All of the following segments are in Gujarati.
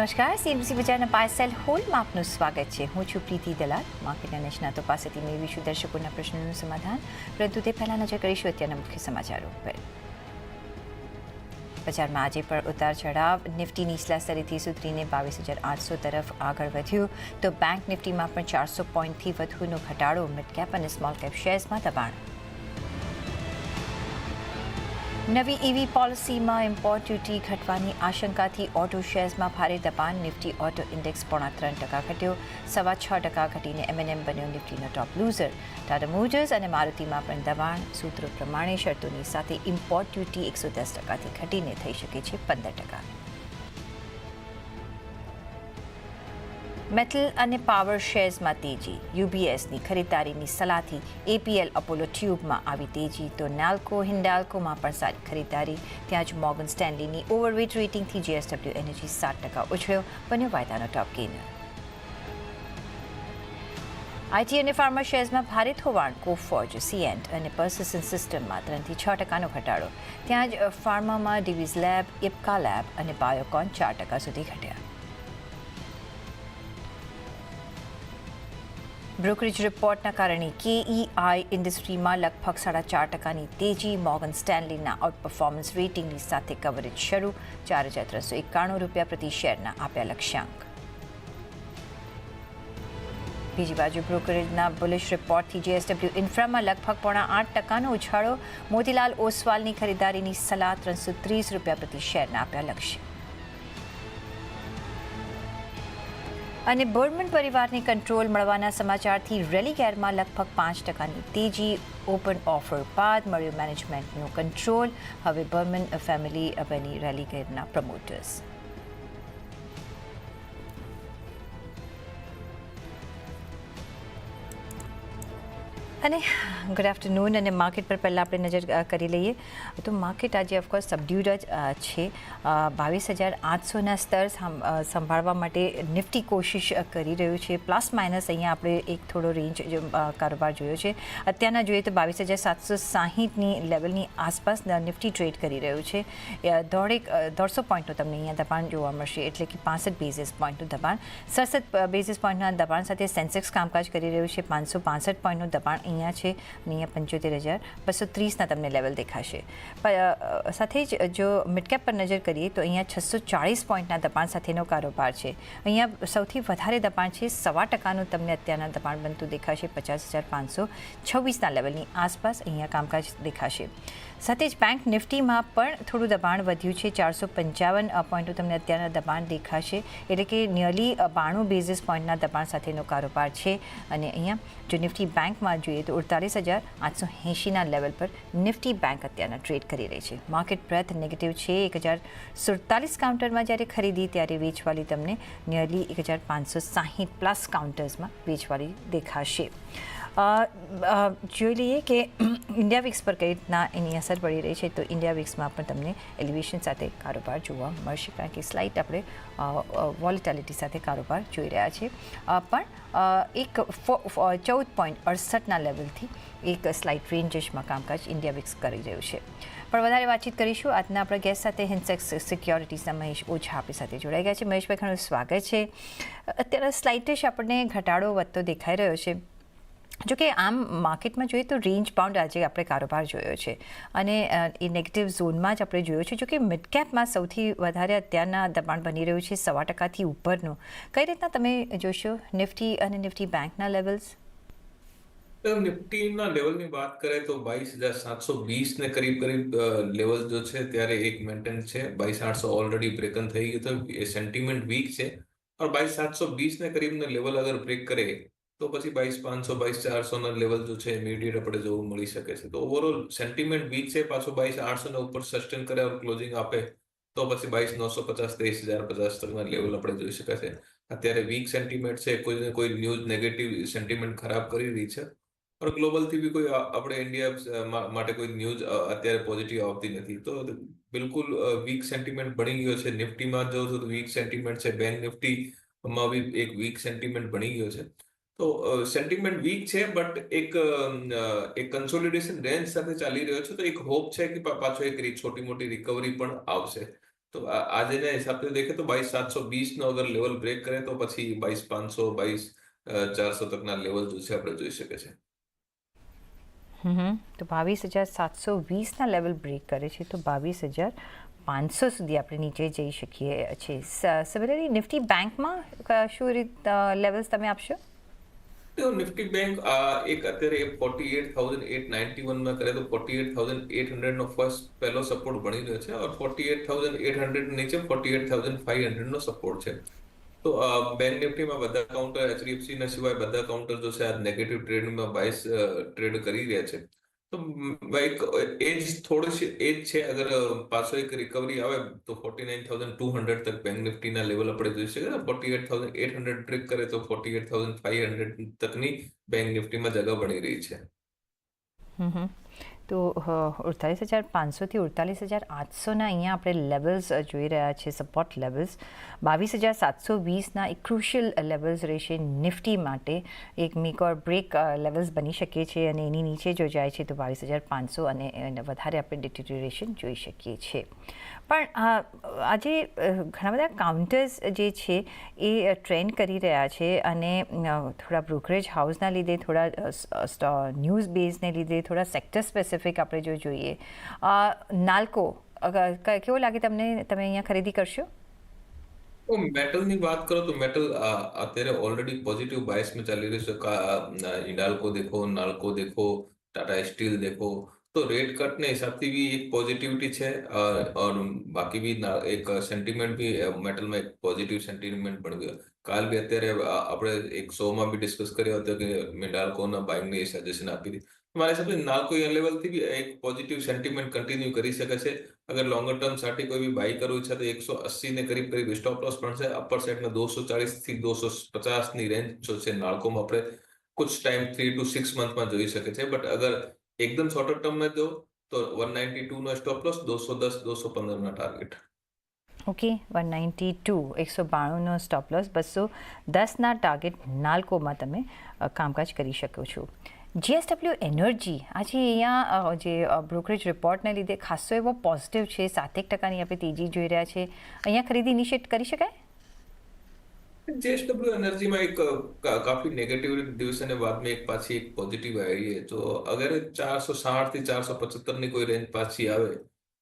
નમસ્કાર સીએમસી બજારના પાર્સેલ હોલમાં આપનું સ્વાગત છે હું છું પ્રીતિ દલાલ માર્કેટના નિષ્ણાતો પાસેથી મેળવીશું દર્શકોના પ્રશ્નોનું સમાધાન પરંતુ તે પહેલાં નજર કરીશું અત્યારના મુખ્ય સમાચારો પર બજારમાં આજે પણ ઉતાર ચઢાવ નિફ્ટી નીચલા સ્તરેથી સુધરીને બાવીસ હજાર આઠસો તરફ આગળ વધ્યું તો બેંક નિફ્ટીમાં પણ ચારસો પોઈન્ટથી વધુનો ઘટાડો મિડ કેપ અને સ્મોલ કેપ શેર્સમાં દબાણ. નવી ઈવી પોલિસીમાં ઇમ્પોર્ટ ડ્યુટી ઘટવાની આશંકાથી ઓટો શેર્સમાં ભારે દબાણ, નિફ્ટી ઓટો ઇન્ડેક્સ પોણા ત્રણ ટકા ઘટ્યો, સવા છ ટકા ઘટીને એમએનએમ બન્યો નિફ્ટીનો ટોપ લૂઝર ટાટા મોટર્સ અને મારુતિમાં પણ દબાણ, સૂત્રો પ્રમાણે શરતોની સાથે ઇમ્પોર્ટ ડ્યુટી એકસો દસ ટકાથી ઘટીને થઈ શકે છે પંદર ટકા. મેટલ અને પાવર શેર્સમાં તેજી. યુબીએસની ખરીદારીની સલાહથી એપીએલ અપોલો ટ્યુબમાં આવી તેજી. તો નાલ્કો, હિન્ડાલ્કોમાં પણ સારી ખરીદારી ત્યાં જ મોર્ગન સ્ટેન્લીની ઓવરવેટ રેટિંગથી જીએસડબલ્યુ એનર્જી સાત ટકા ઉછળ્યો. બન્યો વાયદાનો ટોપ ગેનર આઈટી અને ફાર્મા શેર્સમાં ભારે થોવાણ કોફોર્જ, સીએન્ટ અને પર્સિસન સિસ્ટમમાં ત્રણથી છ ટકાનો ઘટાડો. ત્યાં જ ફાર્મામાં ડિવિઝ લેબ, ઇપ્કા લેબ અને બાયોકોન ચાર ટકા સુધી ઘટ્યા. બ્રોકરેજ રિપોર્ટના કારણે કેઈઆઈ ઇન્ડસ્ટ્રીમાં લગભગ સાડા ચાર ટકાની તેજી મોર્ગન સ્ટેનલીના આઉટ પરફોર્મન્સ રેટિંગની સાથે કવરેજ શરૂ. ચાર હજાર ત્રણસો એકાણું રૂપિયા પ્રતિ શેરના આપ્યા લક્ષ્યાંક. બીજી બાજુ બ્રોકરેજના બુલિશ રિપોર્ટથી જેએસડબલ્યુ ઇન્ફ્રામાં લગભગ પોણા આઠ ટકાનો ઉછાળો. મોતીલાલ ઓસવાલની ખરીદારીની સલાહ ત્રણસો ત્રીસ રૂપિયા પ્રતિ શેરના આપ્યા લક્ષ્ય અને બર્મન પરિવારને કંટ્રોલ મળવાના સમાચારથી રેલી ગેરમાં લગભગ પાંચ ટકાની તેજી. ઓપન ઓફર બાદ મળ્યો મેનેજમેન્ટનો કંટ્રોલ હવે બર્મન ફેમિલી બની રેલી ગેરના પ્રમોટર્સ અને ગુડ આફ્ટરનૂન અને માર્કેટ પર પહેલાં આપણે નજર કરી લઈએ. તો માર્કેટ આજે ઓફકોર્સ સબડ્યુડ જ છે. બાવીસ હજાર આઠસોના સ્તર સંભાળવા માટે નિફ્ટી કોશિશ કરી રહ્યું છે. પ્લસ માઇનસ અહીંયા આપણે એક થોડો રેન્જ કારોબાર જોયો છે. અત્યારના જોઈએ તો બાવીસ હજાર સાતસો સાહીઠની લેવલની આસપાસ નિફ્ટી ટ્રેડ કરી રહ્યું છે. દોઢેક દોઢસો પોઈન્ટનું તમને અહીંયા દબાણ જોવા મળશે. એટલે કે પાસઠ બેઝિસ પોઈન્ટનું દબાણ. સડસઠ બેઝિસ પોઈન્ટના દબાણ સાથે સેન્સેક્સ કામકાજ કરી રહ્યું છે. પાંચસો પાસઠ પોઈન્ટનું દબાણ અહીંયા છે અને અહીંયા પંચોતેર હજાર બસો ત્રીસના તમને લેવલ દેખાશે. સાથે જ જો મિડકેપ પર નજર કરીએ તો અહીંયા છસો ચાળીસ પોઈન્ટના દબાણ સાથેનો કારોબાર છે. અહીંયા સૌથી વધારે દબાણ છે, સવા ટકાનું તમને અત્યારના દબાણ બનતું દેખાશે, પચાસ હજાર પાંચસો છવ્વીસના લેવલની આસપાસ અહીંયા કામકાજ દેખાશે. સાથે જ બેંક નિફ્ટીમાં પણ થોડું દબાણ વધ્યું છે, ચારસો પંચાવન પોઈન્ટનું તમને અત્યારના દબાણ દેખાશે. એટલે કે નિયરલી બાણું બેઝિસ પોઈન્ટના દબાણ સાથેનો કારોબાર છે. અને અહીંયા જો નિફ્ટી બેંકમાં જોઈએ તો અડતાલીસ હજાર આઠસો એંશીના લેવલ પર નિફ્ટી બેંક અત્યારના ટ્રેડ કરી રહી છે. માર્કેટ બ્રેથ નેગેટિવ છે. એક હજાર સુડતાલીસ કાઉન્ટરમાં જ્યારે ખરીદી, ત્યારે વેચવાલી તમને નિયરલી એક હજાર પાંચસો સાહીઠ પ્લસ કાઉન્ટર્સમાં વેચવાલી દેખાશે. જોઈ લઈએ કે ઇન્ડિયા વિક્સ પર કઈ રીતના એની અસર પડી રહી છે તો ઇન્ડિયા વિક્સમાં પણ તમને એલિવેશન સાથે કારોબાર જોવા મળશે કારણ કે સ્લાઇટ આપણે વોલિટાલિટી સાથે કારોબાર જોઈ રહ્યા છીએ. પણ એક ચૌદ પોઈન્ટ અડસઠના લેવલથી એક સ્લાઇટ રેન્જેસમાં કામકાજ ઇન્ડિયા વિક્સ કરી રહ્યું છે. પણ વધારે વાતચીત કરીશું. આજના આપણા ગેસ્ટ સાથે હિન્સેક્સ સિક્યોરિટીઝના મહેશ ઓછા આપણી સાથે જોડાઈ ગયા છે. મહેશભાઈ, ઘણું સ્વાગત છે. અત્યારે સ્લાઇટેશ આપણને ઘટાડો વધતો દેખાઈ રહ્યો છે. જો કે આમ માર્કેટમાં જોઈએ તો રેન્જ બાઉન્ડ આજે આપણે કારોબાર જોયો છે. અને એ નેગેટિવ ઝોનમાં જ આપણે જોયો છે. જો કે મિડ કેપમાં સૌથી વધારે અત્યારના દબાણ બની રહ્યું છે સવા ટકાથી ઉપરનું. કઈ રીતના તમે જોશો? નિફ્ટી અને નિફ્ટી બેંકના લેવલ્સ નિફ્ટીના લેવલની વાત કરીએ તો બાવીસ હજાર સાતસો વીસ ને કરીબ કરીબ લેવલ જો છે ત્યારે એક મેન્ટેન છે. બાવીસ આઠસો ઓલરેડી બ્રેકન થઈ ગયું તો એ સેન્ટિમેન્ટ વીક છે. और સાતસો વીસ ને કરીબના લેવલ અગર બ્રેક કરે તો પછી બાવીસ પાંચસો બાવીસ ચારસો ના લેવલ જો છે ઇમિડિયેટ આપણે જોવું મળી શકે છે. તો ઓવરઓલ સેન્ટિમેન્ટ વીક છે, પાછો બાવીસ આઠસો ના ઉપર સસ્ટેન કરે ક્લોઝિંગ આપે, તો પછી બાવીસ નવસો પચાસ, ત્રેવીસ હજાર પચાસ તકના લેવલ આપણે જોઈ શકાય છે. અત્યારે વીક સેન્ટિમેન્ટ છે, કોઈને કોઈ ન્યૂઝ નેગેટિવ સેન્ટિમેન્ટ ખરાબ કરી રહી છે, પણ ગ્લોબલથી બી કોઈ આપણે ઇન્ડિયા માટે કોઈ ન્યૂઝ અત્યારે પોઝિટિવ આવતી નથી. તો બિલકુલ વીક સેન્ટિમેન્ટ બની ગયો છે. નિફ્ટીમાં જો તો વીક સેન્ટિમેન્ટ છે. બેંક નિફ્ટી માં બી એક વીક સેન્ટિમેન્ટ બની ગયો છે. તો સેન્ટિમેન્ટ વીક છે બટ એક એક કન્સોલિડેશન રેન્જ સાથે ચાલી રહ્યો છે, તો એક હોપ છે કે પાછો એક છોટી મોટી રિકવરી પણ આવશે. તો આજે ના હિસાબથી દેખે તો બાવીસ સાતસો વીસ નો અગર લેવલ બ્રેક કરે, તો પછી બાઈસ પાંચસો બાઈસ ચારસો તકના લેવલ જે છે, આપણે જોઈ શકે છે તો બાવીસ હજાર સાતસો વીસના લેવલ બ્રેક કરે છે, તો બાવીસ હજાર પાંચસો સુધી આપણે નીચે જઈ શકીએ છીએ. સિમિલરલી નિફ્ટી બેંકમાં શું રીત લેવલ્સ તમે આપશો? તો નિફ્ટી બેંક આ એક અત્યારે forty eight thousand eight ninety વનમાં કરે તો ફોર્ટી એટ ફર્સ્ટ પહેલો સપોર્ટ બની રહ્યો છે or forty eight thousand eight hundred નીચે forty eight thousand five hundred નો સપોર્ટ છે તો બેંક નિફ્ટીમાં બધા કાઉન્ટર એચડીએફસી ના સિવાય બધા કાઉન્ટર જો છે આ નેગેટિવ ટ્રેડિંગમાં બાઇસ ટ્રેડ કરી રહ્યા છે તો એક એજ થોડી એજ છે, અગર પાછો એક રિકવરી આવે, તો forty nine thousand two hundred તક બેંક નિફ્ટીના લેવલ આપણે જોઈ શકીએ. Forty eight thousand eight hundred trick કરે, તો forty eight thousand five hundred તકની bank નિફ્ટીમાં જગા બની રહી છે. તો અડતાલીસ હજાર પાંચસોથી અડતાલીસ હજાર આઠસોના અહીંયા આપણે લેવલ્સ જોઈ રહ્યા છે સપોર્ટ લેવલ્સ બાવીસ હજાર સાતસો વીસના એક ક્રુશિયલ લેવલ્સ રહેશે નિફ્ટી માટે. એક મેક ઓર બ્રેક લેવલ્સ બની શકે છે અને એની નીચે જો જાય છે તો બાવીસ હજાર પાંચસો અને વધારે આપણે ડિટેરિયોરેશન જોઈ શકીએ છીએ. પણ આજે ઘણા બધા કાઉન્ટર્સ જે છે, એ ટ્રેન્ડ કરી રહ્યા છે અને થોડા બ્રોકરેજ હાઉસના લીધે, થોડા ન્યૂઝ બેઝને લીધે, થોડા સેક્ટર સ્પેસિફિક આપણે જો જોઈએ. નાલ્કો કેવો લાગે તમને? તમે અહીંયા ખરીદી કરશો? મેટલની વાત કરો તો મેટલ અત્યારે ઓલરેડી પોઝિટિવ બાયસમાં ચાલી રહ્યું છે. ઇન્ડાલ્કો દેખો, નાલ્કો દેખો, ટાટા સ્ટીલ દેખો. તો રેટ કટને હિસાબથી બી એક પોઝિટિવિટી છે ઓર બાકી બી એક સેન્ટિમેન્ટ બી મેટલમાં એક પોઝિટિવ સેન્ટિમેન્ટ પણ ગયો. કાલ બી અત્યારે આપણે એક શોમાં બી ડિસ્કસ કર્યો હતો કે મેં મિન્ડાલ્કોના બાઇંગની સજેશન આપી હતી. મારા હિસાબે નાલ્કો એ લેવલથી બી એક પોઝિટિવ સેન્ટિમેન્ટ કન્ટિન્યુ કરી શકે છે. અગર લોંગર ટર્મ સાથે કોઈ બી બાય કરવું છે તો એકસો ને કરીબ કરીબ સ્ટોપ લોસ પણ છે. અપર સાઈડમાં દોસો ચાલીસથી દોસો પચાસની રેન્જ જો છે નાળકોમાં આપણે કુછ ટાઈમ થ્રી ટુ સિક્સ મંથમાં જોઈ શકે છે. બટ અગર શોર્ટર ટર્મમાં જો, તો વન નાઇન્ટી ટુ નો સ્ટોપ લોસ દોસો દસ દોસો પંદર ના target okay one ninety two એકસો બાણુંનો સ્ટોપ લોસ બસો દસના ટાર્ગેટ નાલ્કોમાં તમે કામકાજ કરી શકો છો. જીએસડબલ્યુ એનર્જી આજે અહીંયા જે બ્રોકરેજ રિપોર્ટને લીધે ખાસો એવો પોઝિટિવ છે સાતેક ટકાની આપણે તેજી જોઈ રહ્યા છે. અહીંયા ખરીદી ઇનિશિએટ કરી શકાય? જેએસડબલ્યુ એનર્જીમાં એક કા- કાફી નેગેટિવ દિવસે ને बाद में એક પાછી એક પોઝિટિવ આવી છે તો અગર ચારસો સાઠ થી ચારસો પચહત્તર ની કોઈ રેન્જ પાછી આવે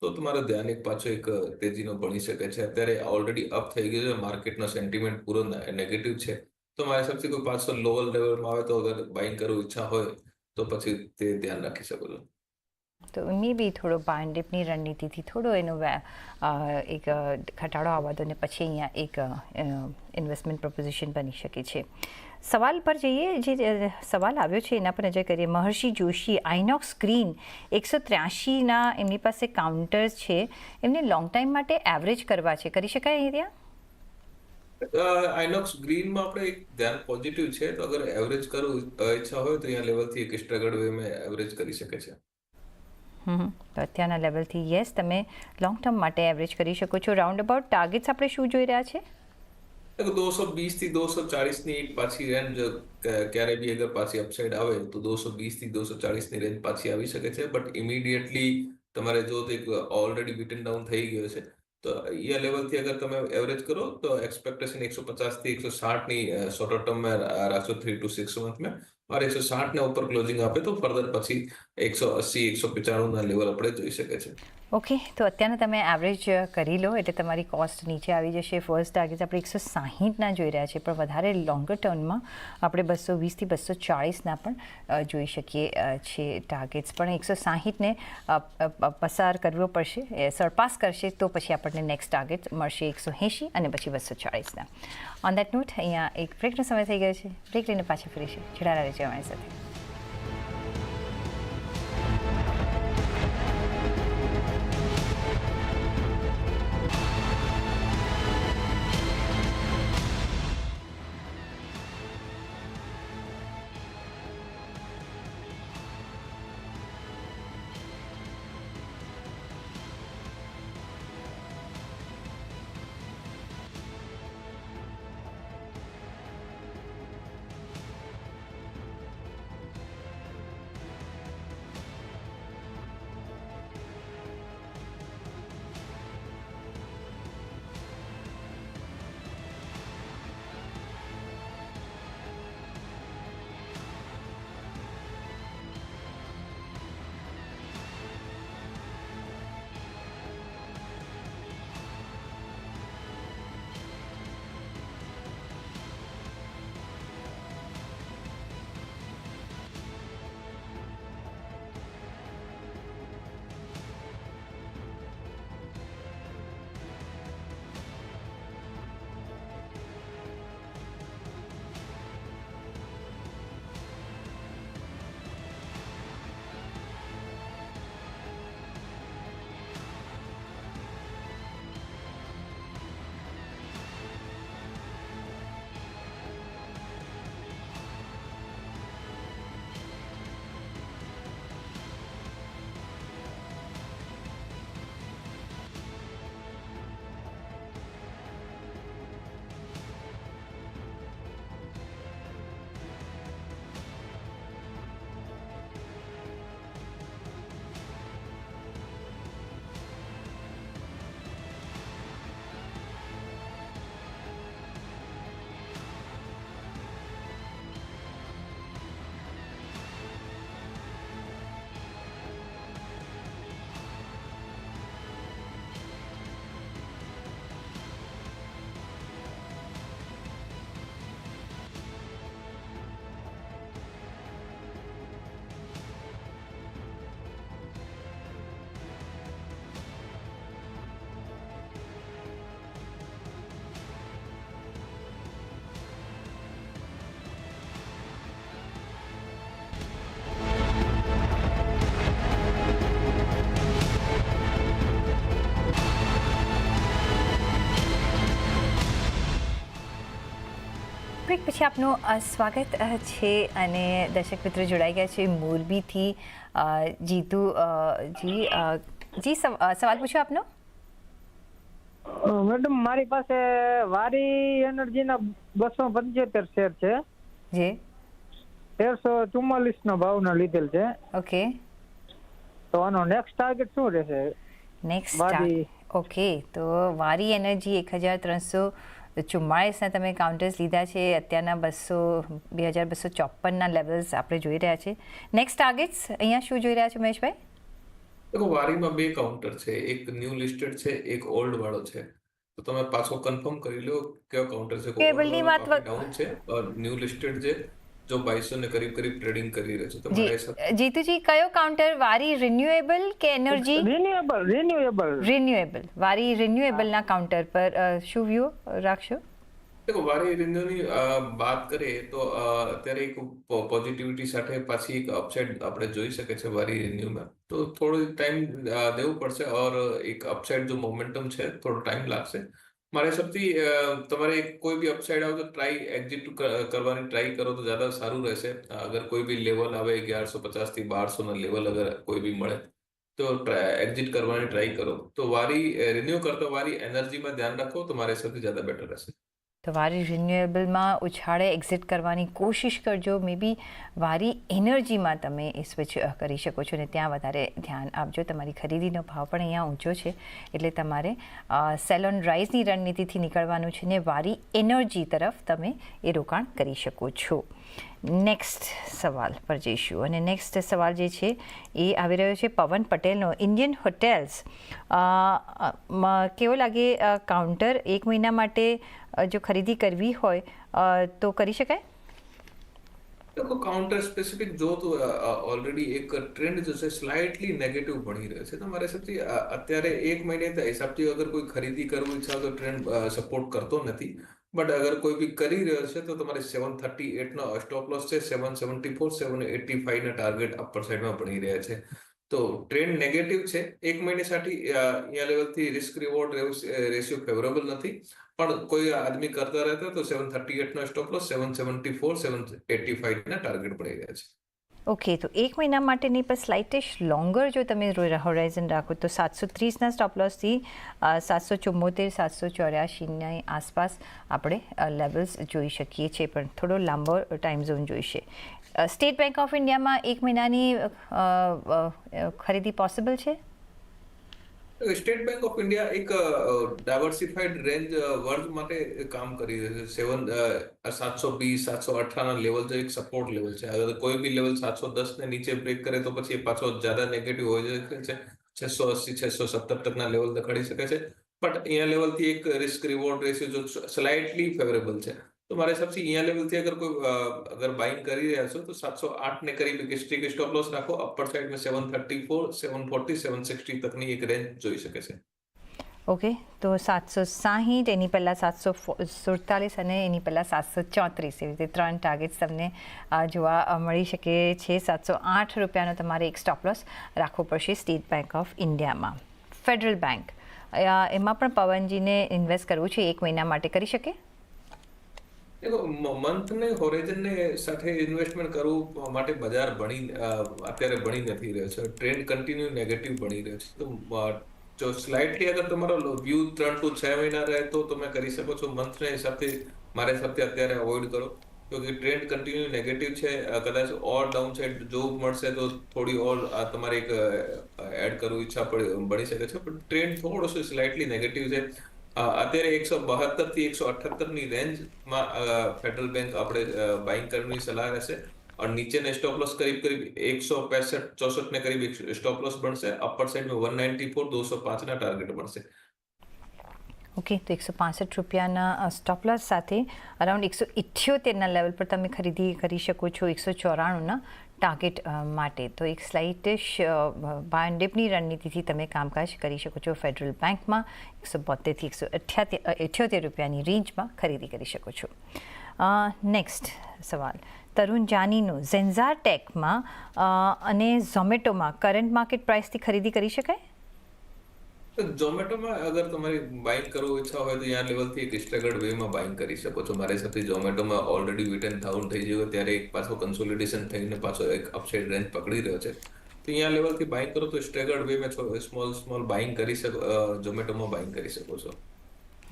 તો તમારો ધ્યાન એક પાછો એક તેજીનો બની શકે છે અત્યારે ઓલરેડી અપ થઈ ગયું છે માર્કેટનો સેન્ટિમેન્ટ પૂરો નેગેટિવ છે તો મારા હિસાબથી કોઈ પાછો લોઅર લેવલમાં આવે તો અગર બાઇંગ કરવું ઈચ્છા હોય તો પછી તે ધ્યાન રાખી શકો છો તો મે બી થોડો બાયન્ડિપની રણનીતિથી થોડો એનો એક ઘટાડો આવવા દો ને પછી અહીંયા એક ઇન્વેસ્ટમેન્ટ પ્રપોઝિશન બની શકે છે સવાલ પર જઈએ જે સવાલ આવ્યો છે એના પર નજર કરીએ મહર્ષિ જોશી આઇનોક્સ સ્ક્રીન એકસો ત્ર્યાસીના એમની પાસે કાઉન્ટર્સ છે એમને લોંગ ટાઈમ માટે એવરેજ કરવા છે કરી શકાય એ ત્યાં આઇનોક્સ ગ્રીનમાં આપણે એક ધ્યાન પોઝિટિવ છે તો અગર એવરેજ કરવું ઈચ્છા હોય તો અહીંયા લેવલથી એક સ્ટ્રગલ વેમાં એવરેજ કરી શકે છે તો અત્યારના લેવલથી યસ તમે લોંગ ટર્મ માટે એવરેજ કરી શકો છો. રાઉન્ડ અબાઉટ ટાર્ગેટ્સ આપણે શું જોઈ રહ્યા છે? देखो 220 થી 240 ની પાછી રેન્જ ક્યારે બી અગર પાછી અપસાઇડ આવે, તો 220 થી 240 ની રેન્જ પાછી આવી શકે છે. બટ ઇમિડિયેટલી તમારે જો તે ઓલરેડી બીટન ડાઉન થઈ ગયો છે, તો એ લેવલથી અગર તમે એવરેજ કરો, તો એક્સપેક્ટેશન 150 થી 160 ની શોર્ટર ટર્મમાં રાખશો થ્રી ટુ સિક્સ મંથમાં और 160 ને ઉપર ક્લોઝિંગ આપે તો ફર્ધર પછી 180 195 ના લેવલ આપણે જોઈ શકે છે ઓકે તો અત્યારના તમે એવરેજ કરી લો એટલે તમારી કોસ્ટ નીચે આવી જશે. ફર્સ્ટ ટાર્ગેટ આપણે એકસો સાહીઠના જોઈ રહ્યા છીએ, પણ વધારે લોંગર ટર્મમાં આપણે બસો વીસથી બસો ચાળીસના પણ જોઈ શકીએ છીએ ટાર્ગેટ્સ પણ એકસો સાહીઠને પસાર કરવો પડશે સરપાસ કરશે તો પછી આપણને નેક્સ્ટ ટાર્ગેટ મળશે એકસો એંશી અને પછી બસો ચાળીસના. ઓન દેટ નોટ અહીંયા એક બ્રેકનો સમય થઈ ગયો છે. બ્રેક લઈને પાછા ફરીશું. જોડાયેલા રહેજો અમારી સાથે. પછી આપનું સ્વાગત છે અને દર્શક મિત્રો જોડાઈ ગયા છે મોરબીથી. જીતુ જી જી સવાલ પૂછો આપનો. મેડમ મારી પાસે વારી એનર્જીના બસો પંચોતેર શેર છે. જે? તેરસો ચુમ્માલીસ નો ભાવના લીધેલ છે. ઓકે. તો આનો નેક્સ્ટ ટાર્ગેટ શું રહેશે? નેક્સ્ટ. ઓકે તો વારી એનર્જી એક હજાર ત્રણસો ચુમ્માળીસના તમે કાઉન્ટર્સ લીધા છે અત્યારના બસો બે હજાર બસો ચોપનના લેવલ્સ આપણે જોઈ રહ્યા છે નેક્સ્ટ ટાર્ગેટ્સ અહીંયા શું જોઈ રહ્યા છો મહેશભાઈ? દેખો વારીમાં બે કાઉન્ટર છે. એક ન્યૂ લિસ્ટેડ છે એક ઓલ્ડ વાળો છે. તો તમે પાછો કન્ફર્મ કરી લો કયો કાઉન્ટર છે. કેબલની વાત ડાઉન છે ન્યૂ લિસ્ટેડ છે. જો બાઈસો ને કરીબ કરીબ ટ્રેડિંગ કરી રહ્યો છે તો મારા હિસાબ જી જીતુજી કયો કાઉન્ટર વારી રિન્યુએબલ કે એનર્જી રિન્યુએબલ રિન્યુએબલ રિન્યુએબલ વારી રિન્યુએબલના કાઉન્ટર પર શું વ્યૂ રાખશો? દેખો વારી રિન્યુની વાત કરીએ તો અત્યારે એક પોઝિટિવિટી સાથે પાછી એક અપસાઇડ આપણે જોઈ શકે છે વારી રિન્યુમાં તો થોડો ટાઈમ દેવું પડશે ઓર એક અપસાઇડ જો મોમેન્ટમ છે થોડો ટાઈમ લાગશે. મારા હિસાબથી તમારે કોઈ બી અપસાઇડ આવે તો ટ્રાય એક્ઝિટ કરવાની ટ્રાય કરો તો જ્યાદા સારું રહેશે. અગર કોઈ બી લેવલ આવે અગિયારસો પચાસથી બારસો ના લેવલ અગર કોઈ બી મળે, તો એક્ઝિટ કરવાની ટ્રાય કરો. તો વારી રિન્યુ કરતા વારી એનર્જીમાં ધ્યાન રાખો તો મારા હિસાબથી જ્યાદા બેટર રહેશે. વારી રિન્યુએબલમાં ઉછાળે એક્ઝિટ કરવાની કોશિશ કરજો. મે બી વારી એનર્જીમાં તમે એ સ્વિચ કરી શકો છો અને ત્યાં વધારે ધ્યાન આપજો. તમારી ખરીદીનો ભાવ પણ અહીંયા ઊંચો છે. એટલે તમારે સેલ ઓન રાઇઝની રણનીતિથી નીકળવાનું છે ને વારી એનર્જી તરફ તમે એ રોકાણ કરી શકો છો. નેક્સ્ટ સવાલ પર જઈશું અને નેક્સ્ટ સવાલ જે છે એ આવી રહ્યો છે પવન પટેલનો. ઇન્ડિયન હોટેલ્સ કેવો લાગે કાઉન્ટર એક મહિના માટે જો ખરીદી કરવી હોય તો કરી શકાય? કાઉન્ટર સ્પેસિફિક જો તો ઓલરેડી એક ટ્રેન્ડ જો છે સ્લાઇટલી નેગેટિવ બની રહ્યો છે તો મારા અત્યારે એક મહિને હિસાબથી અગર કોઈ ખરીદી કરવું ઈચ્છા તો ટ્રેન્ડ સપોર્ટ કરતો નથી બટ અગર કોઈ બી કરી રહ્યો છે તો તમારે સેવન થર્ટી એટનો સ્ટોપ લોસ છે seven seventy four seven eighty five ના ટાર્ગેટ અપર સાઈડમાં બની રહ્યા છે તો ટ્રેન્ડ નેગેટિવ છે એક મહિને સાથે અહીંયા લેવલથી રિસ્ક રિવોર્ડ રેશિયો ફેવરેબલ નથી પણ કોઈ આદમી કરતા રહેતા તો સેવન થર્ટી એટ નો stop loss seven seventy four seven eighty five ના ટાર્ગેટ પડી રહ્યા છે. ઓકે તો એક મહિના માટેની પણ સ્લાઇટેશ લોંગર જો તમે હોરાઇઝન રાખો તો સાતસો ત્રીસના સ્ટોપ લોસથી સાતસો ચુમ્મોતેર સાતસો ચોર્યાસીની આસપાસ આપણે લેવલ્સ જોઈ શકીએ છીએ, પણ થોડો લાંબો ટાઈમ ઝોન જોઈશે. સ્ટેટ બેંક ઓફ ઇન્ડિયામાં એક મહિનાની ખરીદી પોસિબલ છે? સ્ટેટ બેંક ઓફ ઇન્ડિયા એક ડાયવર્સિફાઈડ રેન્જ વર્ગ માટે કામ કરી રહ્યું છે. સેવન સાતસો બી સાતસો અઠારના લેવલ છે, એક સપોર્ટ લેવલ છે. અગર કોઈ બી લેવલ સાતસો દસ ને નીચે બ્રેક કરે તો પછી પાછો જ્યાદા નેગેટિવ હોઈ શકે છે. છસો અસી, છસો સત્તર તકના લેવલ દેખાડી શકે છે. બટ અહીંયા લેવલથી એક રિસ્ક રિવોર્ડ રેશિયો જો સ્લાઇટલી ફેવરેબલ છે. મારા હિસાબથી અહીંયા લેવલથી અગર કોઈ અ, અગર બાઇંગ કરી રહ્યા છો તો સાતસો આઠ ને કરીબ એક સ્ટ્રીક સ્ટોપ લોસ રાખો upper side seven forty seven sixty તકની એક રેન્જ જોઈ શકે છે ઓકે તો સાતસો સાહીઠ એની પહેલાં સાતસો સુડતાલીસ અને એની પહેલાં ચોત્રીસ એવી રીતે ત્રણ ટાર્ગેટ્સ તમને જોવા મળી શકે છે સાતસો આઠ રૂપિયાનો તમારે એક સ્ટોપ લોસ રાખવો પડશે સ્ટેટ બેંક ઓફ ઇન્ડિયામાં ફેડરલ બેંક એમાં પણ પવનજીને ઇન્વેસ્ટ કરવું છે એક મહિના માટે કરી શકે દેખો મંથને સાથે ઇન્વેસ્ટમેન્ટ કરવું માટે બજાર ભણી અત્યારે ભણી નથી રહ્યો છે. ટ્રેન્ડ કન્ટિન્યુ નેગેટિવ બની રહ્યો છે. તો જો સ્લાઇટલી અગર તમારો વ્યૂ ત્રણ ટુ છ મહિના રહે તો તમે કરી શકો છો. મંથને હિસાબથી મારા હિસાબથી અત્યારે અવોઇડ કરો. કે ટ્રેન્ડ કન્ટિન્યુ નેગેટિવ છે કદાચ ઓર ડાઉન સાઇડ જો મળશે તો થોડી ઓર તમારે એક એડ કરવું ઈચ્છા બની શકે છે. પણ ટ્રેન્ડ થોડો સો સ્લાઇટલી નેગેટિવ છે. અત્યારે એકસો બહત્તરથી એકસો અઠ્યાત્તરની રેન્જમાં ફેડરલ બેંક આપણે બાઇંગ કરવાની સલાહ રહેશે. અને નીચેને સ્ટોપ લોસ કરીબ કરીબ એકસો પેસઠ, ચોસઠ ને કરીબ સ્ટોપ લોસ બનશે. અપર સાઈડમાં વન નાઇન્ટી ફોર દોસો પાંચના ટાર્ગેટ બનશે. ઓકે તો એકસો પાસઠ રૂપિયાના સ્ટોપ લોસ સાથે અરાઉન્ડ એકસો ઇઠ્યોતેરના લેવલ પર તમે ખરીદી કરી શકો છો, એકસો ચોરાણુંના. ટાર્ગેટ માટે. તો એક સ્લાઇટિશ બાય રણનીતિથી તમે કામકાજ કરી શકો છો ફેડરલ બેંકમાં એકસો બોતેરથી એકસો અઠ્યાતેર અઠ્યોતેર રૂપિયાની રેન્જમાં ખરીદી કરી શકો છો. નેક્સ્ટ સવાલ. તરુણ જાનીનું ઝેન્ઝાર ટેકમાં અને ઝોમેટોમાં કરંટ માર્કેટ પ્રાઇસથી ખરીદી કરી શકાય? ઝોમેટોમાં અગર તમારી બાઇંગ કરવું ઈચ્છા હોય તો ત્યાં લેવલથી એક સ્ટ્રગલ્ડ વેમાં બાઇંગ કરી શકો છો મારા હિસાબથી ઝોમેટોમાં ઓલરેડી વીટેન થાઉઝન્ડ થઈ ગયું ત્યારે એક પાછો કન્સોલિડેશન થઈને પાછો એક અપસાઇડ રેન્જ પકડી રહ્યો છે તો અહીંયા લેવલથી બાઇંગ કરો તો સ્ટ્રગલ્ડ વેમાં સ્મોલ સ્મોલ બાઇંગ કરી શકો ઝોમેટોમાં બાઇંગ કરી શકો છો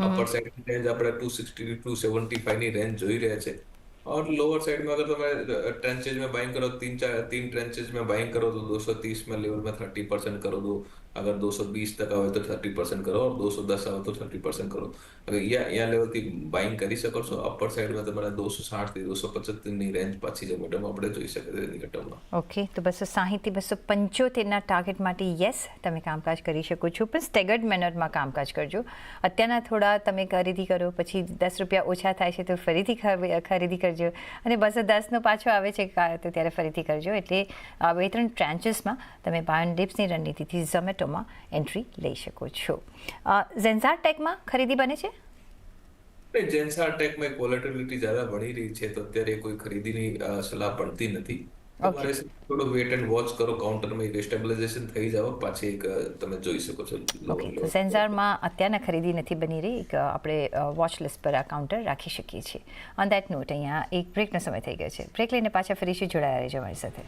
અપર સાઇડ રેન્જ આપણે two sixty two seventy five ની રેન્જ જોઈ રહ્યા છે और लोअर साइड में अगर तुम्हें ट्रेंचेज में बाइंग करो तीन चार तीन ट्रेंचेज में बाइंग करो तो 230 में लेवल में 30 परसेंट करो दो अगर 220 तक આવે તો 30 परसेंट करो और 210 આવે તો 30 परसेंट करो अगर યા યા લેવલથી બાઇંગ કરી શકો છો અપર સાઈડમાં તમારે 260 થી 275 ની રેન્જ પાછી ઝોમેટોમાં આપણે જોઈ શકીએ છીએ નિકટ ટર્મમાં ઓકે તો બસો સાહીઠથી બસો પંચોતેરના ટાર્ગેટ માટે યસ તમે કામકાજ કરી શકો છો પણ સ્ટેગર્ડ મેનરમાં કામકાજ કરજો અત્યારના થોડા તમે ખરીદી કરો પછી દસ રૂપિયા ઓછા થાય છે તો ફરીથી ખરી- ખરીદી કરજો અને બસો દસનો પાછો આવે છે કા- તો ત્યારે ફરીથી કરજો એટલે આ બે ત્રણ ટ્રાન્ચીસમાં તમે બાયન ડિપ્સની રણનીતિથી ઝોમેટોમાં એન્ટ્રી લઈ શકો છો. ઝેન્ઝાર ટેકમાં ખરીદી બને છે? જેન્સાર ટેકમાં વોલેટિલિટી જ્યાદા વધી રહી છે તો અત્યારે કોઈ ખરીદીની સલાહ પડતી નથી. તમારે થોડું વેટ એન્ડ વોચ કરો કાઉન્ટરમાં એક સ્ટેબિલાઇઝેશન થઈ જાવ પાછી એક તમે જોઈ શકો છો. Okay level. અત્યારના ખરીદી નથી બની રહી એક આપણે વોચ લિસ્ટ પર આ કાઉન્ટર રાખી શકીએ છીએ. ઓન દેટ નોટ અહીંયા એક બ્રેકનો સમય થઈ ગયો છે. બ્રેક લઈને પાછા ફરીથી જોડાયા રહેજો અમારી સાથે.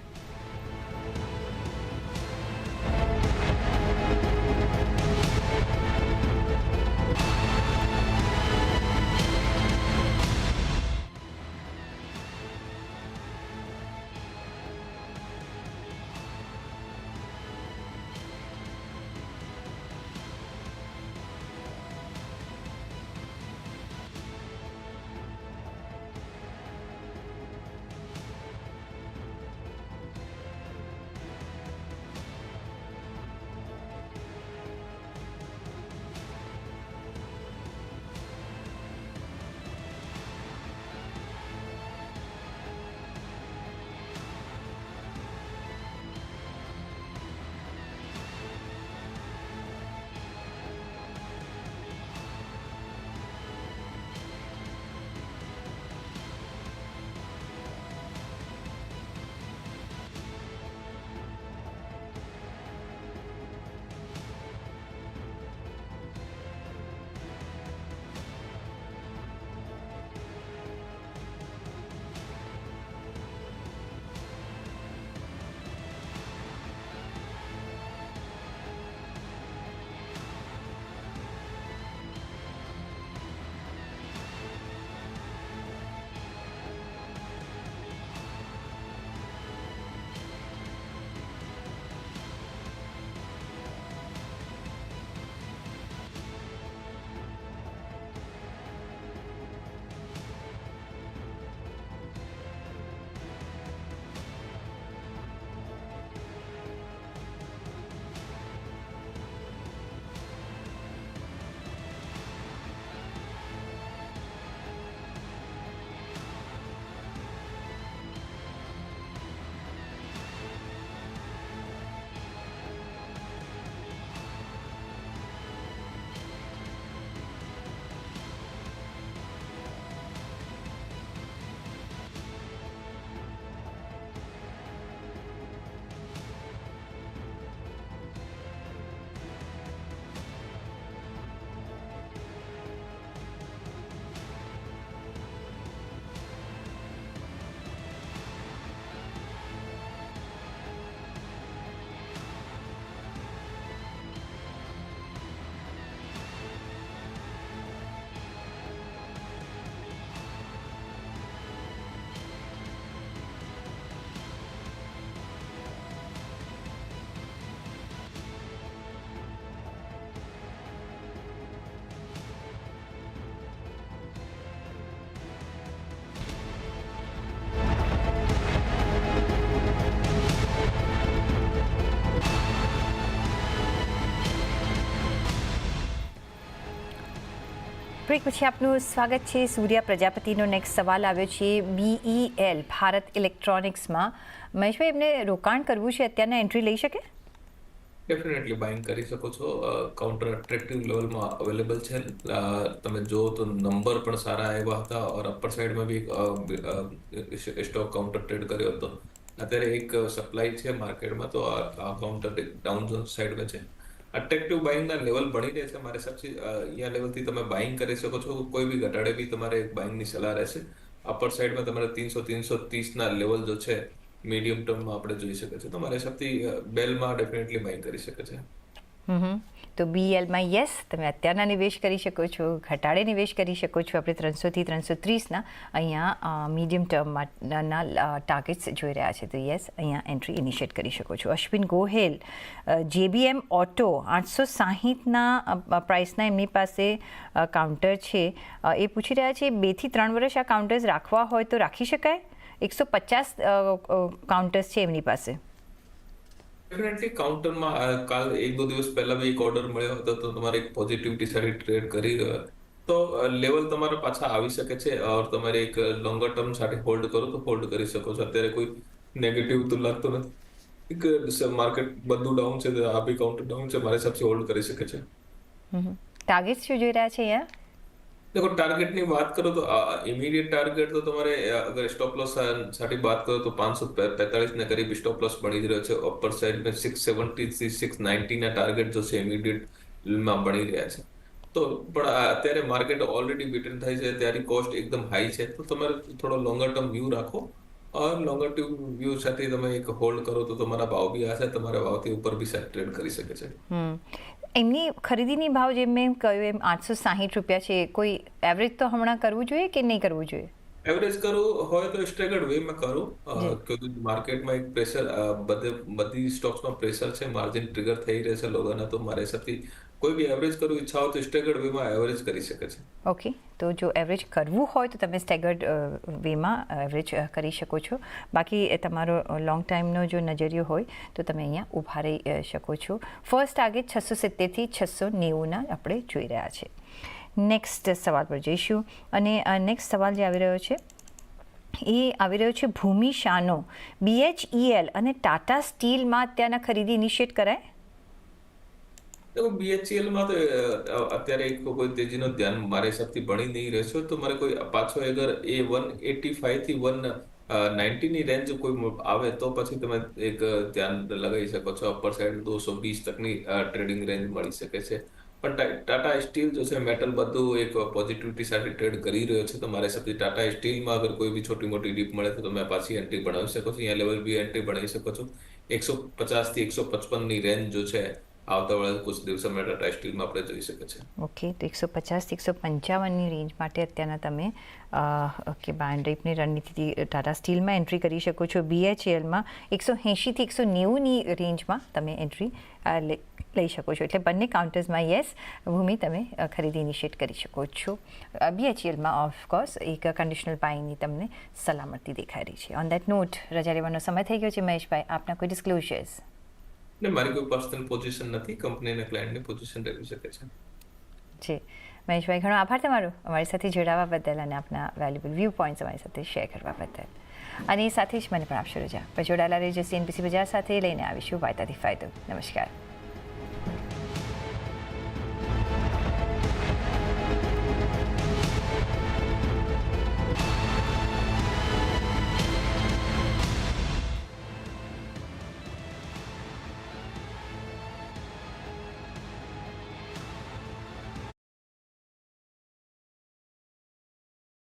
બ્રેક પછી આપનું સ્વાગત છે સૂર્યા પ્રજાપતિનો નેક્સ્ટ સવાલ આવ્યો છે. બીઈએલ ભારત ઇલેક્ટ્રોનિક્સમાં. મહેશભાઈ, એમને રોકાણ કરવું છે અત્યારના એન્ટ્રી લઈ શકે? ડેફિનેટલી બાઇંગ કરી શકો છો. કાઉન્ટર એટ્રેક્ટિવ લેવલમાં અવેલેબલ છે. તમે જો તો નંબર પણ સારા આવ્યા હતા ઓર અપર સાઈડમાં બી સ્ટોક કાઉન્ટર ટ્રેડ કર્યો હતો. અત્યારે એક સપ્લાય છે માર્કેટમાં તો આ કાઉન્ટર ડાઉન સાઇડમાં છે. અટ્રેક્ટિવ બાઇંગના લેવલ બની રહે છે મારે અ, અહીંયા લેવલથી તમે બાઇંગ કરી શકો છો. કોઈ બી ઘટાડે બી તમારે બાઇંગની સલાહ રહેશે. અપર સાઈડમાં તમારે ત્રણસો ત્રણસો ત્રીસના લેવલ જો છે મીડિયમ ટર્મમાં આપણે જોઈ શકે છે તો મારા હિસાબથી બેલમાં ડેફિનેટલી બાઇંગ કરી શકે છે હમ. તો બીએલમાં યસ તમે અત્યારના નિવેશ કરી શકો છો, ઘટાડે નિવેશ કરી શકો છો. આપણે ત્રણસોથી ત્રણસો ત્રીસના અહીંયા મીડિયમ ટર્મના ટાર્ગેટ્સ જોઈ રહ્યા છે. તો યસ અહીંયા એન્ટ્રી ઇનિશિયેટ કરી શકો છો. અશ્વિન ગોહેલ જેબીએમ ઓટો આઠસો સાહીઠના પ્રાઇસના એમની પાસે કાઉન્ટર છે. એ પૂછી રહ્યા છે, બેથી ત્રણ વર્ષ આ કાઉન્ટર્સ રાખવા હોય તો રાખી શકાય? એકસો પચાસ કાઉન્ટર્સ છે એમની પાસે. ડેફિનેટલી કાઉન્ટરમાં કાલ એક દો દિવસ પહેલા બી એક ઓર્ડર મળ્યો હતો, તો તમારે એક પોઝિટિવિટી સાથે ટ્રેડ કરી રહ્યો તો લેવલ તમારા પાછા આવી શકે છે, ઓર તમારે એક લોંગર ટર્મ સાથે હોલ્ડ કરો, તો હોલ્ડ કરી શકો છો. અત્યારે કોઈ નેગેટિવ તો લાગતું નથી. એક માર્કેટ બધું ડાઉન છે આ બી કાઉન્ટર ડાઉન છે, મારા હિસાબથી હોલ્ડ કરી શકે છે. ટાર્ગેટ શું જોઈ રહ્યા છે અહીંયા? देखो टारगेट ની વાત કરો તો ઇમિડિયેટ ટાર્ગેટ તો તમારે અ, અગર સ્ટોપ લોસ સાથે વાત કરો તો પાંચસો પેતાલીસ ને કરીબ સ્ટોપ લોસ બની જ રહ્યો છે અપર સાઈડ में સિક્સ સેવન્ટી થી સિક્સ નાઇન્ટી ના ટાર્ગેટ જો છે ઇમિડિયેટ માં બની રહ્યા છે તો પણ આ અત્યારે માર્કેટ ઓલરેડી બીટન થાય છે ત્યારે કોસ્ટ એકદમ હાઈ છે તો તમારે થોડો લોંગર ટર્મ વ્યૂ રાખો और લોંગર ટર્મ વ્યૂ સાથે તમે એક હોલ્ડ કરો તો તમારા ભાવ બી હશે તમારા ભાવથી ઉપર બી સેટ ટ્રેડ કરી શકે છે હમ. એમની ખરીદીની ભાવ જેમ મેં કહ્યું એમ આઠસો સાહીઠ રૂપિયા છે કોઈ એવરેજ તો હમણાં કરવું જોઈએ કે નહીં કરવું જોઈએ? એવરેજ કરું હોય તો સ્ટેગર્ડ વે માં કરું. કે માર્કેટમાં એક પ્રેશર બધે બધી સ્ટોક્સમાં પ્રેશર છે માર્જિન ટ્રિગર થઈ રહે છે લોકોના તો મારા હિસાબથી કોઈ બી એવરેજ કરવું ઈચ્છા હોય તો સ્ટેગર્ડ વેમાં એવરેજ કરી શકે છે. ઓકે તો જો એવરેજ કરવું હોય તો તમે સ્ટેગર્ડ વેમાં એવરેજ કરી શકો છો. બાકી તમારો લોંગ ટાઈમનો જો નજરિયો હોય તો તમે અહીંયા ઊભા રહી શકો છો. ફર્સ્ટ ટાર્ગેટ છસો સિત્તેરથી છસો નેવુંના આપણે જોઈ રહ્યા છે. નેક્સ્ટ સવાલ પર જઈશું. અને નેક્સ્ટ સવાલ જે આવી રહ્યો છે, એ આવી રહ્યો છે, ભૂમિ શાનો બીએચઈએલ અને ટાટા સ્ટીલમાં અત્યારના ખરીદી ઇનિશિયેટ કરાય? તો BHEL માં તો અત્યારે કોઈ તેજીનો ધ્યાન મારા હિસાબથી ભણી નહીં રહેશો તો મારે કોઈ પાછો અગર એ વન એટી ફાઈવથી વન નાઇન્ટી ની રેન્જ કોઈ આવે તો પછી તમે એક ધ્યાન લગાવી શકો છો. અપર સાઈડ દોસો વીસ તકની ટ્રેડિંગ રેન્જ મળી શકે છે. પણ ટાટા સ્ટીલ જો છે મેટલ બધું એક પોઝિટિવિટી સાથે ટ્રેડ કરી રહ્યો છે, તો મારા હિસાબથી ટાટા સ્ટીલમાં અગર કોઈ બી છોટી મોટી ડીપ મળે તો તમે પાછી એન્ટ્રી બનાવી શકો છો. અહીંયા લેવલ બી એન્ટ્રી બનાવી શકો છો. એકસો પચાસથી એકસો પચપનની રેન્જ જો છે આવતા વાળા કુછ દિવસોમાં ટાટા સ્ટીલમાં આપણે જોઈ શકે છે ઓકે તો એકસો પચાસથી એકસો પંચાવનની રેન્જ માટે અત્યારના તમે ઓકે બાયન્ડ્રીપની રણનીતિથી ટાટા સ્ટીલમાં એન્ટ્રી કરી શકો છો. બીએચએલમાં એકસો એંશીથી એકસો નેવુંની રેન્જમાં તમે એન્ટ્રી લઈ શકો છો. એટલે બંને કાઉન્ટર્સમાં યસ ભૂમિ તમે ખરીદી ઇનિશિયેટ કરી શકો છો. બીએચએલમાં ઓફકોર્સ એક કન્ડિશનલ બાયની તમને સલામતી દેખાઈ રહી છે. ઓન દેટ નોટ રજા લેવાનો સમય થઈ ગયો છે. મહેશભાઈ, આપના કોઈ ડિસ્ક્લોઝર્સ ને મારી કોઈ પર્સનલ પોઝિશન નથી કંપની ક્લાયન્ટની પોઝિશન રહી શકે છે. જી. મહેશભાઈ, ઘણો આભાર તમારો અમારી સાથે જોડાવા બદલ અને આપના વેલ્યુબલ વ્યૂ પોઈન્ટ્સ અમારી સાથે શેર કરવા બદલ. અને સાથે જ મને પણ આપશો રજા. પર જોડાયેલા રહેજો સીએનબીસી બજાર સાથે, લઈને આવીશું વાયદાથી ફાયદો. નમસ્કાર.